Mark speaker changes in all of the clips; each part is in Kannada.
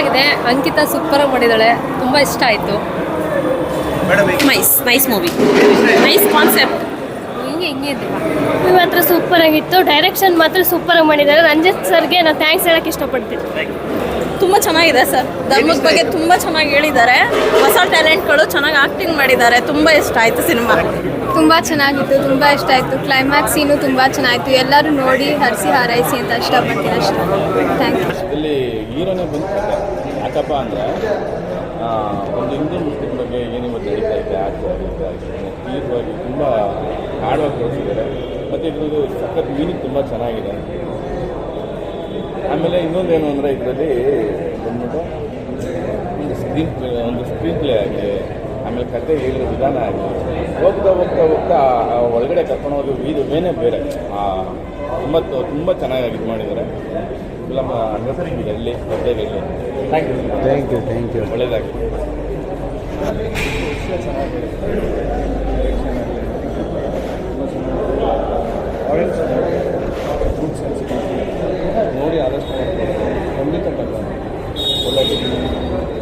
Speaker 1: ಚೆನ್ನಾಗಿದೆ. ಅಂಕಿತಾ ಸೂಪರ್ ಮಾಡಿದಾಳೆ ತುಂಬ ಇಷ್ಟ ಆಯಿತು.
Speaker 2: Nice nice movie nice concept
Speaker 1: ಹಿಂಗೆ
Speaker 3: ಮೂವಿ ಮಾತ್ರ ಸೂಪರ್ ಆಗಿತ್ತು. ಡೈರೆಕ್ಷನ್ ಮಾತ್ರ ಸೂಪರ್ ಆಗಿ ಮಾಡಿದ್ದಾರೆ. ರಂಜಿತ್ ಸರ್ಗೆ ನಾನು ಥ್ಯಾಂಕ್ಸ್ ಹೇಳಕ್ ಇಷ್ಟಪಡ್ತೀನಿ.
Speaker 2: ತುಂಬ ಚೆನ್ನಾಗಿದೆ ಸರ್. ಧರ್ಮದ ಬಗ್ಗೆ ತುಂಬ ಚೆನ್ನಾಗಿ ಹೇಳಿದ್ದಾರೆ. ಹೊಸ ಟ್ಯಾಲೆಂಟ್ಗಳು ಚೆನ್ನಾಗಿ ಆಕ್ಟಿಂಗ್ ಮಾಡಿದ್ದಾರೆ. ತುಂಬ ಇಷ್ಟ ಆಯಿತು ಸಿನಿಮಾ.
Speaker 3: ತುಂಬ ಚೆನ್ನಾಗಿತ್ತು ತುಂಬ ಇಷ್ಟ ಆಯಿತು. ಕ್ಲೈಮ್ಯಾಕ್ಸ್ ಸೀನು ತುಂಬ ಚೆನ್ನಾಗಿತ್ತು ಎಲ್ಲರೂ ನೋಡಿ ಹರಿಸಿ ಹಾರೈಸಿ ಅಂತ ಇಷ್ಟಪಡ್ತೀನಿ ಅಷ್ಟೇ. ಥ್ಯಾಂಕ್ ಯು
Speaker 4: ಇಲ್ಲಿ ಹೀರೋನೇ ಬಂದು ಯಾಕಪ್ಪ ಅಂದರೆ ಒಂದು ಹಿಂದೂ ಮುಸ್ಲಿಂ ಬಗ್ಗೆ ಏನಿವತ್ತು ನಡೀತಾ ಇದೆ ಆಚರಣೆ ತೀವ್ರವಾಗಿ ತುಂಬ ಆಳವಾಗಿ ತೋರಿಸಿದ್ದಾರೆ ಮತ್ತು ಇದ್ರದ್ದು ಸಖತ್ ಮೀನಿಂಗ್ ತುಂಬ ಚೆನ್ನಾಗಿದೆ. ಆಮೇಲೆ ಇನ್ನೊಂದೇನು ಅಂದರೆ ಇದರಲ್ಲಿ ಬಂದ್ಬಿಟ್ಟು ಒಂದು ಸ್ಕ್ರೀನ್ ಪ್ಲೇ ಒಂದು ಸ್ಕ್ರೀನ್ ಪ್ಲೇ ಆಗಲಿ ಆಮೇಲೆ ಕತೆ ಹೇಳೋ ವಿಧಾನ ಆಗಲಿ ಹೋಗ್ತಾ ಹೋಗ್ತಾ ಹೋಗ್ತಾ ಒಳಗಡೆ ಕರ್ಕೊಂಡು ಹೋಗಿ ಇದು ಮೇನೇ ಬೇರೆ. ತುಂಬ ತುಂಬ ಚೆನ್ನಾಗಿ ಇದು ಮಾಡಿದ್ದಾರೆ. ಫಿಲಮ್ ಹಂಡ್ರೆಡ್ ಎಲ್ಲಿ ಗದ್ದೆಗೆ thank you
Speaker 5: thank you thank you
Speaker 4: ಒಳ್ಳೆಯದಾಗಿ ನೋಡಿ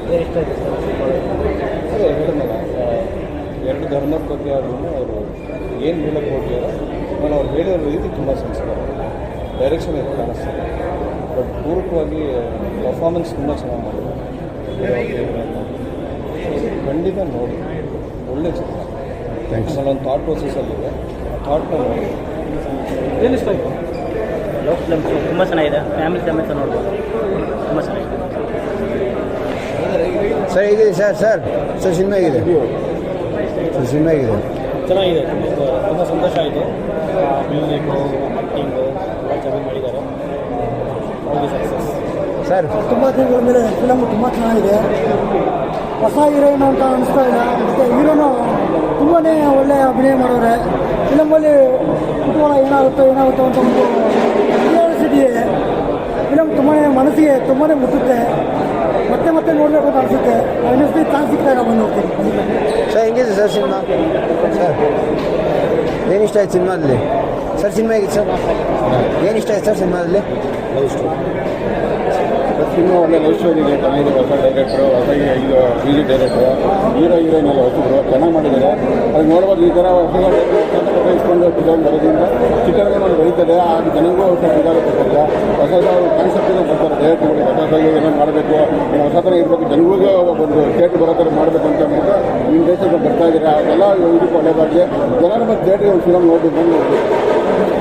Speaker 4: ಅದೇ ಹೇಳಿದ್ನಲ್ಲ ಎರಡು ಧರ್ಮದ ಬಗ್ಗೆ ಆದ್ರೂ ಅವರು ಏನು ಹೇಳಕ್ಕೆ ಹೋಗ್ಯಾರೋ ನಾನು ಅವ್ರು ಹೇಳಿರೋ ರೀತಿ ತುಂಬ ಸಂಸ್ಕಾರ. ಡೈರೆಕ್ಷನ್ ಇದು ಕಾಣಿಸ್ತದೆ ಬಟ್ ಪೂರಕವಾಗಿ ಪರ್ಫಾರ್ಮೆನ್ಸ್ ತುಂಬ ಚೆನ್ನಾಗಿ ಮಾಡಿದ್ರು. ಖಂಡಿತ ನೋಡಿ. ಒಳ್ಳೆ ಚಿತ್ರ. ಒಂದು ಥಾಟ್ ಪ್ರೊಸೆಸಲ್ಲಿದೆ ಆ ಥಾಟ್ನ ನೋಡಿ. ಏನಿಷ್ಟ ಆಯಿತು?
Speaker 6: ಲವ್ ಫಿಲಮ್ಸ್ ತುಂಬ ಚೆನ್ನಾಗಿದೆ. ಫ್ಯಾಮಿಲಿ ಸಮೇತ ನೋಡ್ಬೋದು. ತುಂಬ ಚೆನ್ನಾಗಿದೆ.
Speaker 5: ಸರ್ ಹೇಗಿದೆ ಸರ್ ಸರ್ ಸರ್ ಸಿನಿಮಾ ಹೇಗಿದೆ ಸರ್ ಸಿನಿಮಾ ಹೇಗಿದೆ
Speaker 6: ಚೆನ್ನಾಗಿದೆ. ತುಂಬ ಸಂತೋಷ ಆಯಿತು. ಮ್ಯೂಸಿಕ್ಕು ಆ್ಯಕ್ಟಿಂಗು ಎಲ್ಲ ಚೆನ್ನಾಗಿ ಮಾಡಿದ್ದಾರೆ ಹೋಗಿ ಸಕ್ಸಸ್
Speaker 5: ಸರ್
Speaker 7: ತುಂಬ ತಿಂಗಳ ಮೇಲೆ ಫಿಲಮ್ ತುಂಬ ಚೆನ್ನಾಗಿದೆ. ಹೊಸ ಹೀರೋಯಿನ್ ಅಂತ ಅನಿಸ್ತಾ ಇಲ್ಲ. ಮತ್ತು ಹೀರೋನು ತುಂಬಾ ಒಳ್ಳೆಯ ಅಭಿನಯ ಮಾಡೋರೆ. ಫಿಲಮಲ್ಲಿ ಕುತೂಹಲ ಏನಾಗುತ್ತೋ ಏನಾಗುತ್ತೋ ಅಂತ ಒಂದು ಕ್ಯೂರಿಯಾಸಿಟಿ ಇದೆ. ಫಿಲಮ್ ತುಂಬಾ ಮನಸ್ಸಿಗೆ ತುಂಬಾ ಮುಟ್ಟುತ್ತೆ. ಮತ್ತೆ ಮತ್ತೆ ನೋಡಬೇಕು ಅಂತ ಅನಿಸುತ್ತೆ. ಬಿ ಚಾನ್ಸ್ ಸಿಕ್ಕಾಗ ಬಂದು ಹೋಗ್ತೀನಿ
Speaker 5: ಸರ್ ಹೆಂಗಿದೆ ಸರ್ ಸಿನಿಮಾ? ಸರ್ ಏನಿಷ್ಟ ಆಯ್ತು ಸಿನಿಮಾದಲ್ಲಿ? ಸರ್ ಸಿನಿಮಾ ಹೇಗಿದೆ ಸರ್? ಏನಿಷ್ಟ ಆಯ್ತು ಸರ್ ಸಿನಿಮಾದಲ್ಲಿ?
Speaker 4: ಸಿನಿಮಾ ಒಳ್ಳೆ ಲವ್ ಸ್ಟೋರಿಗೆ ಚೆನ್ನಾಗಿದೆ ಹೊಸ ಡೈರೆಕ್ಟ್ರು ಹೊಸ ಇದು ಮ್ಯೂಸಿಕ್ ಡೈರೆಕ್ಟ್ರು ಹೀರೋ ಹೀರೋಯಿನ್ ಎಲ್ಲ ಹೊಸಬ್ರು ಚೆನ್ನಾಗಿ ಮಾಡಿದ್ದಾರೆ. ಅದು ನೋಡ್ಬೋದು ಈ ಥರ ಇಸ್ಕೊಂಡು ಫಿಲಮ್ ಬರೋದ್ರಿಂದ ಮಾಡಿ ಬೆಳೀತದೆ ಆ ಜನಗೂ ಸ್ವಲ್ಪ ಇದಾಗುತ್ತೆ ಹೊಸ ಹೊಸ ಕಾನ್ಸೆಪ್ಟ್ ಬರ್ತಾರೆ ಡೈರೆಕ್ಟ್ಗಳು ದೇಶಕ್ಕೆ ಬರ್ತಾ ಇದ್ದಾರೆ ಅದೆಲ್ಲ ಇದಕ್ಕೆ ಒಳ್ಳೆಯದಾಗಲಿ ಜನರು ಮತ್ತು ಥಿಯೇಟ್ರಿಗೆ ಒಂದು ಫಿಲಮ್ ನೋಡ್ಬೇಕು ಅಂತ